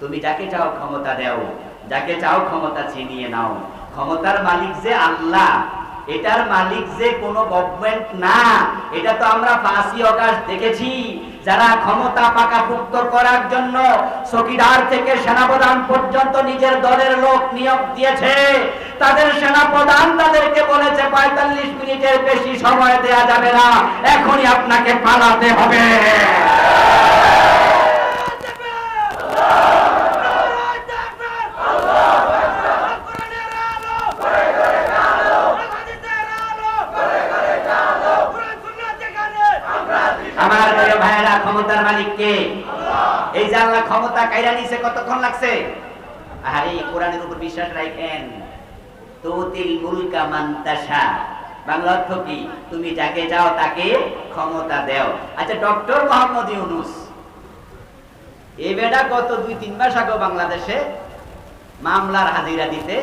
তুমি যাকে চাও ক্ষমতা দাও, যাকে চাও ক্ষমতা ছিনিয়ে নাও। ক্ষমতার মালিক যে আল্লাহ, এটার মালিক যে কোনো গভর্নমেন্ট না। এটা তো আমরা ফাঁসি অকাশ দেখেছি। যারা ক্ষমতা পাকাপুক্ত করার জন্য চকিদার থেকে সেনাপ্রধান পর্যন্ত নিজের দলের লোক নিয়োগ দিয়েছে। তাদের সেনাপ্রধান তাদেরকে বলেছে, পঁয়তাল্লিশ মিনিটের বেশি সময় দেয়া যাবে না। এখনই আপনাকে পালাতে হবে আমার প্রিয় ভাইয়েরা ক্ষমতার মালিক কে আল্লাহ ক্ষমতা কাইরা নিছে, কতক্ষণ লাগছে? আরে কোরআনের উপর বিশ্বাস রাখেন। মুলকা মান্তাসা বাংলা অর্থ কি? তুমি যাকে চাও তাকে ক্ষমতা আচ্ছা ডক্টর মোহাম্মদ ইউনুস বেটা গত দুই, তিন মাস আগে বাংলাদেশে মামলার হাজিরা দিতে,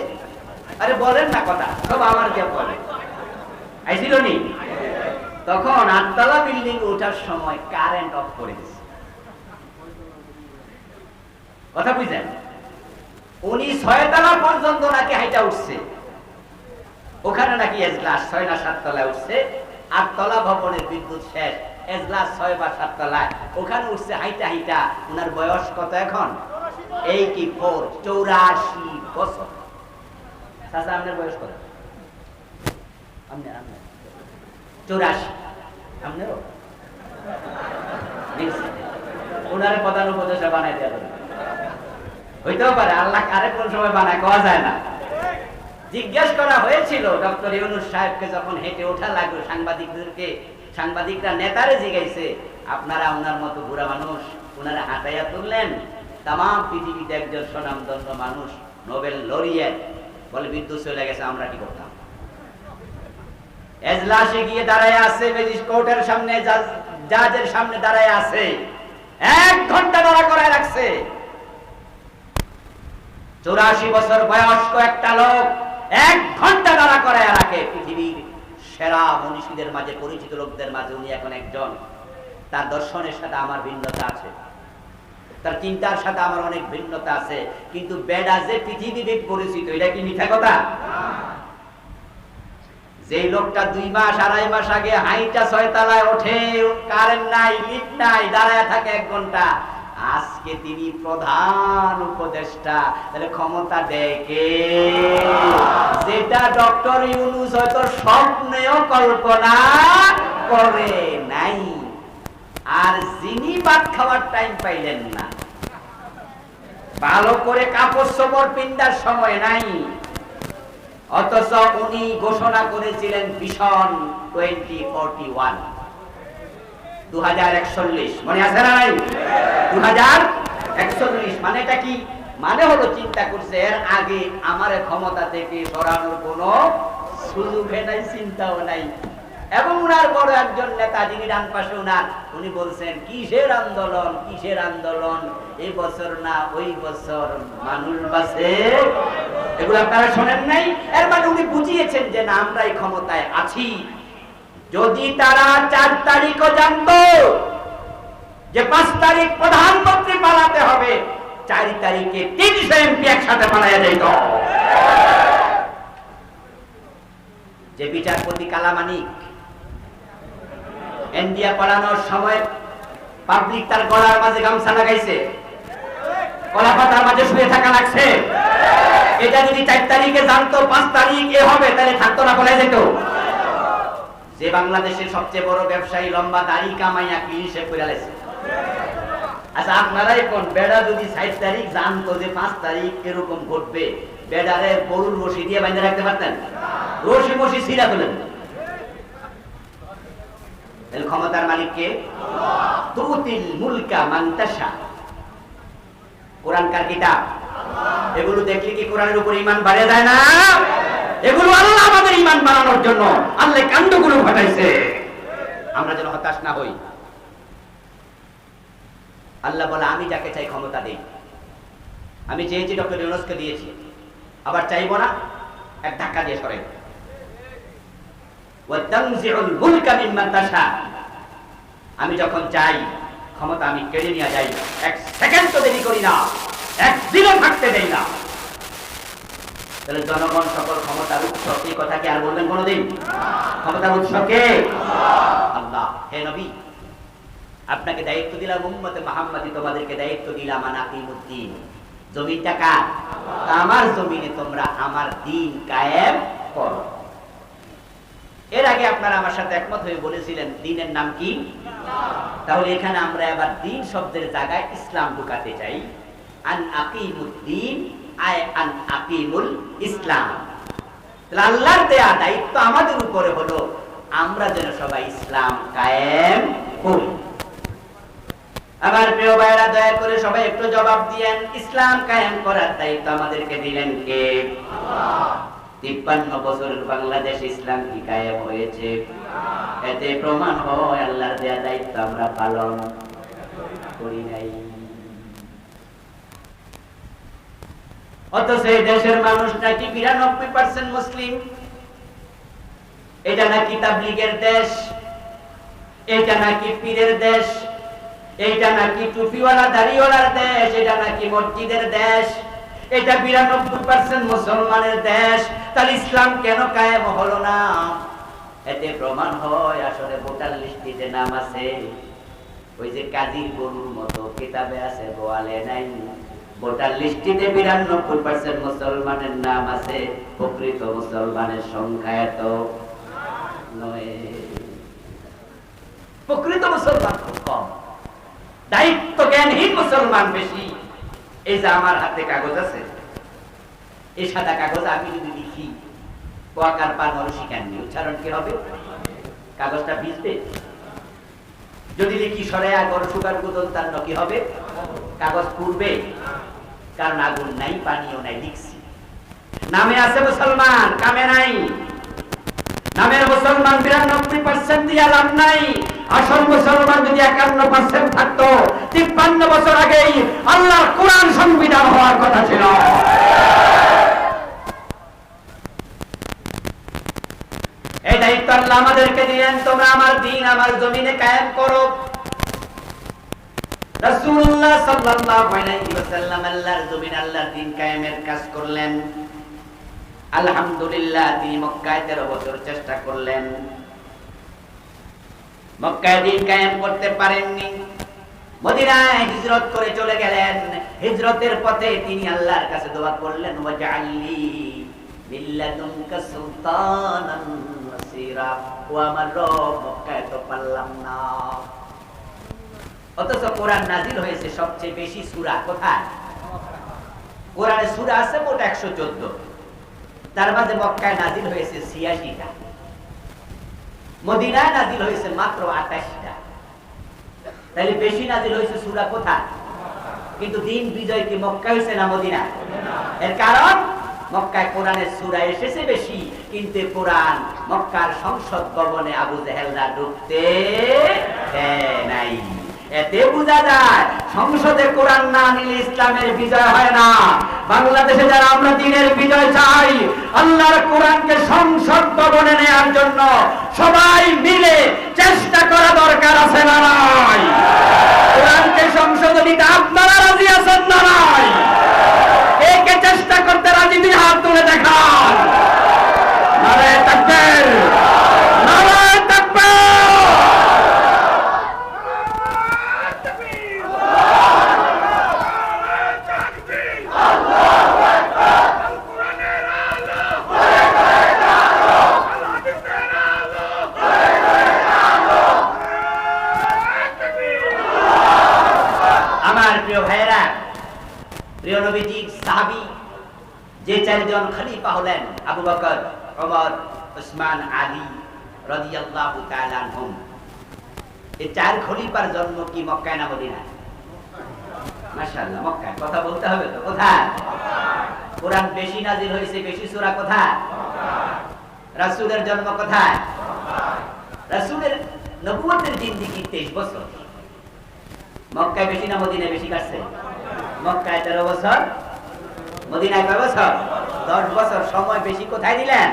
আরে বলেন না কথা, সব আমার কে বলে। আইছিল নি? তখন আটতলা বিল্ডিং ওঠার সময় কারেন্ট অফ করে দিছে। কথা বুঝলেন? উনি ছয়তলা পর্যন্ত নাকি হাইটা উঠছে। ওখানে নাকি এজলাস ছয় না সাত তলায় উঠছে। আটতলা ভবনের বিদ্যুৎ শেষ। এজলাস ছয় বা সাত তলায়। ওখানে উঠছে হাইটা হাইটা। ওনার বয়স কত এখন? এইটি ফোর, চৌরাশি বছর। আপনার বয়স কত? আপনার চৌরাশি। আপনারও? ওনারে প্রধান বানাই দেওয়া। হইতেও পারে আল্লাহ কারে কোন সময় বানায় কোয়া যায় না। জিজ্ঞেস করা হয়েছিল ডক্টর ইউনুস সাহেবকে যখন হেঁটে ওঠা লাগল, সাংবাদিকদেরকে, সাংবাদিকরা নেতারে আপনারা ওনার মতো বুড়া মানুষ, ওনারা হাঁটাইয়া তুললেন? তাম পৃথিবীতে একজন মানুষ, নোবেল লরিয়েট বলে, বিদ্যুৎ চলে গেছে, আমরা কি করতাম? এজলাসে গিয়ে দাঁড়ায় আছে ম্যাজিস্ট্রেটের সামনে জাজের সামনে দাঁড়ায় আছে। এক ঘণ্টা দাঁড়া করায় রাখছে। চৌরাশি বছর বয়স্ক একটা লোক এক ঘণ্টা দাঁড়া করায় রাখে পৃথিবীর সেরা মনীষীদের মাঝে, পরিচিত লোকদের মাঝে উনি এখন একজন। তার দর্শনের সাথে আমার ভিন্নতা আছে। তার চিন্তার সাথে আমার অনেক ভিন্নতা আছে। কিন্তু বেডা যে পৃথিবী পরিচিত, এটা কি মিথ্যা কথা? যে লোকটা দুই মাস, আড়াই মাস আগে হাইটা ছয় তলায় ওঠে, কারেন্ট নাই লিফট নাই, দাঁড়ায় থাকে এক ঘণ্টা। আজকে তিনি প্রধান উপদেষ্টা। তাহলে ক্ষমতা কে? যেটা ডক্টর ইউনুস হয়তো স্বপ্নেও কল্পনা করে নাই। আর যিনি ভাত খাওয়ার টাইম পাইলেন না। ভালো করে কাপড় চোপড় পিন্দার সময় নাই। অথচ উনি ঘোষণা করেছিলেন ভীষণ টোয়েন্টি ফোরটি ওয়ান দু হাজার একচল্লিশ। মনে আছে না নাই? একচল্লিশ মানেটা কি? মানে হলো চিন্তা করছে, এর আগে আমার ক্ষমতা থেকে সরানোর কোনো সুযোগ নাই, চিন্তাও নাই। এবং উনার বড় একজন নেতা, যিনি ডান পাশে উনার, উনি বলছেন, কিসের আন্দোলন? কিসের আন্দোলন? এই বছর না, ওই বছর মানুষ বাসে এগুলো আপনারা শোনেন নাই? এর মানে উনি বুঝিয়েছেন যে না, আমরাই ক্ষমতায় আছি। যদি তারা চার তারিখও জানতো যে পাঁচ তারিখ প্রধানমন্ত্রী পালাতে হবে, চার তারিখে তিনশো এমপি একসাথে পালাইয়া যাইত। যে বিচারপতি কালামানিক ইন্ডিয়া পালানোর সময় পাবলিক তার গলার মাঝে গামছা লাগাইছে। কলা পাতার মাঝে শুয়ে থাকা লাগছে। এটা যদি চার তারিখে জানতো, পাঁচ তারিখ এ হবে, তাহলে থাকতো না বলে যেত। যে বাংলাদেশের সবচেয়ে বড় ব্যবসায়ী লম্বা দাড়ি কামাইয়া কি হিসেব করে আচ্ছা আপনারাই কোন? বেড়া যদি সাত তারিখ জানতো যে পাঁচ তারিখ এরকম ঘটবে বেড়ারে গরুর রশি দিয়ে বাইন্ধে রাখতে পারতেন? রশি মশি ছিঁড়া তোলেন। ক্ষমতার মালিককে তুতিল মুলকা মান্তাসা কোরআন কার কিতাব? এগুলো দেখলে কি কোরআনের উপর ইমান বাড়ে যায় না? এগুলো আল্লাহ আমাদের ইমান বাড়ানোর জন্য আল্লাহ কাণ্ডগুলো ঘটাইছে। আমরা যেন হতাশ না হই। আল্লাহ বলে, আমি যাকে চাই ক্ষমতা দেই। আমি চেয়েছি ডক্টর ইউনুসকে দিয়েছি। আবার চাইব না, এক ধাক্কা দিয়ে তাশা। আমি যখন চাই, ক্ষমতা আমি কেড়ে নিয়ে যাই। এক সেকেন্ড তো দেরি করি না একদিনও থাকতে দেই না। তাহলে জনগণ সকল ক্ষমতার উৎস এই কথা কি আর বলবেন কোনোদিন? ক্ষমতার উৎস কে? আল্লাহ। হে নবী আপনাকে দায়িত্ব দিলাম উম্মতে মোহাম্মদী, তোমাদেরকে দায়িত্ব দিলাম আনাকিমুদ্দিন। জমিনটা কার? আমার জমিনে তোমরা আমার দিন কায়েম করো। এর আগে আপনারা আমার সাথে একমত হয়ে বলেছিলেন, দিনের নাম কি? তাহলে এখানে আমরা এবার দিন শব্দের জায়গায় ইসলাম ঢুকাতে চাই। আন আকিমুদ্দিন, আয় আন আকিমুল ইসলাম। আল্লাহর দেয়া দায়িত্ব আমাদের উপরে হলো, আমরা যেন সবাই ইসলাম কায়েম করি। আমার প্রিয় ভাইরা দয়া করে সবাই একটু জবাব দিয়েন। ইসলাম কায়েম করার দায়িত্ব আমাদেরকে দিলেন কে? তিপ্পান্ন বছরের বাংলাদেশ ইসলাম কি কায়েম হয়েছে। এতে প্রমাণ হয় আল্লাহর দেয়া দায়িত্ব আমরা পালন করি নাই। অথচ এই দেশের মানুষ নাকি বিরানব্বই পার্সেন্ট মুসলিম। এটা নাকি তাবলিগের দেশ, এটা নাকি পীরের দেশ এইটা নাকি টুপিওয়ালা, দাড়িওয়ালার দেশ, এটা নাকি মসজিদের দেশ? এটা বিরানব্বই পার্সেন্ট মুসলমানের দেশ। তাহলে ইসলাম কেন কায়েম হলো না? এতে প্রমাণ হয়, আসলে ভোটার লিস্টিতে নাম আছে, ওই যে কাজীর গরুর মতো কিতাবে আছে, বোয়ালে নাই। ভোটার লিস্টিতে বিরানব্বই পার্সেন্ট মুসলমানের নাম আছে, প্রকৃত মুসলমানের সংখ্যা এত নয়। প্রকৃত মুসলমান খুব কম। দায়িত্ব জ্ঞানহীন মুসলমান বেশি। এই যে আমার হাতে কাগজ আছে এই সাদা কাগজ আমি যদি লিখি কোয়াকার পার মরু শিখাননি উচ্চারণ কি হবে? কাগজটা ভিজবে? যদি লিখি সরে আগর সুগার কুদল তার কি হবে? কাগজ পুড়বে? কারণ আগুন নাই, পানিও নাই, লিখছি। নামে আছে মুসলমান, কামে নাই। নামের মুসলমান, বিরানব্বই পার্সেন্ট দিয়ে লাভ নাই। আসল মুসলমান যদি একান্ন পার্সেন্ট থাকতো, তিপ্পান্ন বছর আগেই আল্লাহর কোরআন সংবিধান হওয়ার কথা ছিল। এই দায়িত্ব আল্লাহ আমাদেরকে দিলেন তোমরা আমার দিন, আমার জমিনে কায়েম করো। রাসূলুল্লাহ সাল্লাল্লাহু আলাইহি ওয়াসাল্লাম আল্লাহর জমিন, আল্লাহর কায়েমের কাজ করলেন। আলহামদুলিল্লাহ তিনি মক্কায় তেরো বছর চেষ্টা করলেন। মক্কায় দিন করতে মদিনায় হিজরত করে চলে গেলেন। হিজরতের পথে তিনি আল্লাহর কাছে পারলাম না। অথচ কোরআন হয়েছে সবচেয়ে বেশি সূরা কোথায়? কোরআনে সূরা আছে মোট 114 তার মাঝে মক্কায় নাজিল হয়েছে 86টা মদিনায় নাজিল হয়েছে মাত্র 28টা তাহলে বেশি নাজিল হয়েছে সূরা কোথায়? কিন্তু দিন বিজয় কি মক্কা হয়েছে না মদিনা এর কারণ, মক্কায় কোরআনের সূরা এসেছে বেশি, কিন্তু কোরআন মক্কার সংসদ ভবনে আবু জেহেলরা ঢুকতে নাই। এতে বোঝা যায়, সংসদে কোরআন না নিলে ইসলামের বিজয় হয় না। বাংলাদেশে যারা আমরা দিনের বিজয় চাই, আল্লাহর কোরআনকে সংসদ ভবনে জন্য সবাই মিলে চেষ্টা করা দরকার আছে না নাই কোরআনকে সংসদে দিতে আপনারা রাজি আছেন না নাই একে চেষ্টা করতে রাজি দিয়ে হাত তুলে দেখান নারায় তাকবীর নারায় তাকবীর আমার প্রিয় ভাইয়েরা প্রিয় নবীজি সাহাবী যে চারজন খলিফা হলেন আবু বকর ওমর উসমান আলী এই চার খলিফার জন্ম কি মক্কায় না মাশাআল্লাহ, মক্কায়। কথা বলতে হবে তো, কোথায়? কোরআন বেশি নাজিল বেশি সূরা কোথায়? রাসূলের জন্ম কোথায়? রাসূলের নবুয়তের জিন্দেগি 23 বছর। মক্কায় বেশি না মদিনায় বেশি মক্কায় তেরো বছর, মদিনায় কয় বছর? দশ বছর। সময় বেশি কোথায় দিলেন?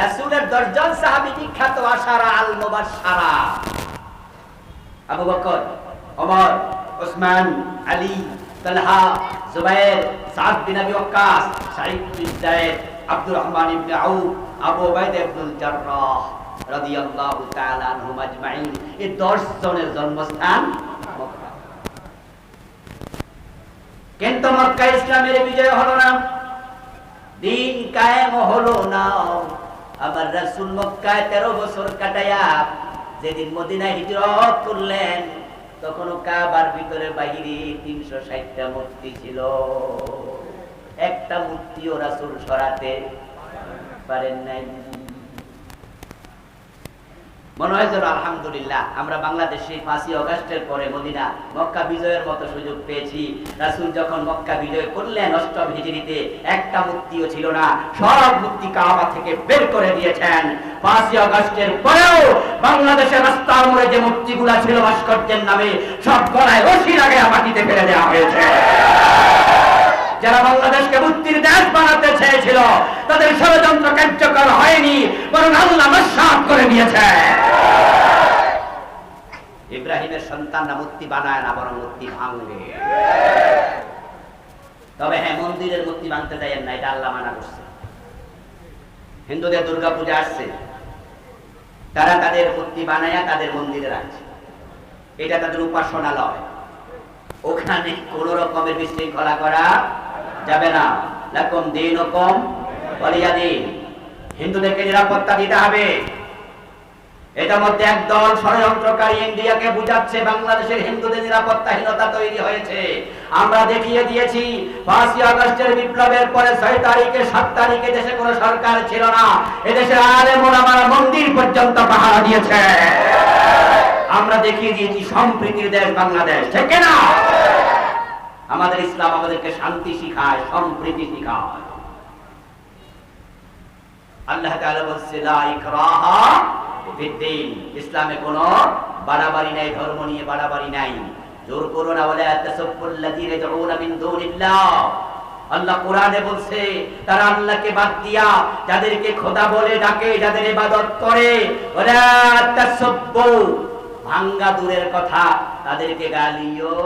রাসূলের দশজন সাহাবী বিখ্যাত আশারা আল মুবাশশারা আবু বকর, ওমর, ওসমান, আলী, তালহা, জুবাইর, সাদ বিন আবি ওয়াক্কাস সাঈদ বিন যায়েদ আব্দুর রহমান ইবনে আউফ, আবু উবাইদা ইবনুল জাররাহ রাদিয়াল্লাহু তাআলা আনহুম আজমাইন। এই 10 জনের জন্মস্থান কিন্তু মক্কা ইসলামের বিজয় হলো না। দিন কায়েম হলো না। আবার রাসুল মক্কায় 13 বছর কাটাইয়া যেদিন মদিনায় হিজরত করলেন, তখনও কাবার ভিতরে বাহিরে 360টা মূর্তি ছিল। একটা মূর্তিও রাসুল সরাতে পারেন নাই। মনে হয় যেন আলহামদুলিল্লাহ, আমরা বাংলাদেশে পাঁচই অগাস্টের পরে মদিনা, মক্কা বিজয়ের মতো সুযোগ পেয়েছি। রাসুল যখন মক্কা বিজয় করলেন, অষ্টম হিজড়িতে একটা মুক্তিও ছিল না, সব মুক্তি কাবা থেকে বের করে দিয়েছেন। পাঁচই অগাস্টের পরেও বাংলাদেশের রাস্তার মোড়ে যে মূর্তিগুলা ছিল ভাস্কর্যের নামে, সব গলায় রশি লাগে মাটিতে ফেলে দেওয়া হয়েছে। যারা বাংলাদেশকে মুক্তির দেশ বানাতে চেয়েছিল, তাদের ষড়যন্ত্র কার্যকর হয়নি, বরং আল্লাহ নস্বাত করে দিয়েছে ইব্রাহিমের সন্তানরা মূর্তি বানায় না, বরং মূর্তি ভাঙবে তবে হ্যাঁ মন্দিরের মূর্তি ভাঙতে দেয় না, এটা আল্লাহ মানা করছে। হিন্দুদের দুর্গা পূজা আসছে। তারা তাদের মূর্তি বানায় তাদের মন্দিরে রাখছে। এটা তাদের উপাসনালয়। ওখানে কোন রকমের বিশৃঙ্খলা করা যাবে না। লাকুম দিন কম বলিয়া দিন। হিন্দুদেরকে নিরাপত্তা দিতে হবে। এটার মধ্যে একদল ষড়যন্ত্রকারী ইন্ডিয়াকে বুঝাচ্ছে, বাংলাদেশের হিন্দুদের নিরাপত্তাহীনতা তৈরি হয়েছে। আমরা দেখিয়ে দিয়েছি, পাঁচই আগস্টের বিপ্লবের পরে ছয় তারিখে, সাত তারিখে দেশে কোনো সরকার ছিল না। এদেশে আলে মোলামারা মন্দির পর্যন্ত পাহারা দিয়েছে। আমরা দেখিয়ে দিয়েছি, সম্প্রীতির দেশ বাংলাদেশ। ঠিক না আমাদের ইসলাম আমাদেরকে শান্তি শিখায়, সম্প্রীতি শিখায়। আল্লাহ বলছে ইসলামে কোনো বাড়াবাড়ি নাই, ধর্ম নিয়ে বাড়াবাড়ি নাই। জোর করো না দুনিল্লাহ। আল্লাহ কোরআনে বলছে, তারা আল্লাহকে বাদ দিয়া যাদেরকে খোদা বলে ডাকে, যাদের ইবাদত করে, ওয়ালা তাসাব্বু ভাঙ্গা দূরের কথা, তাদেরকে গালিও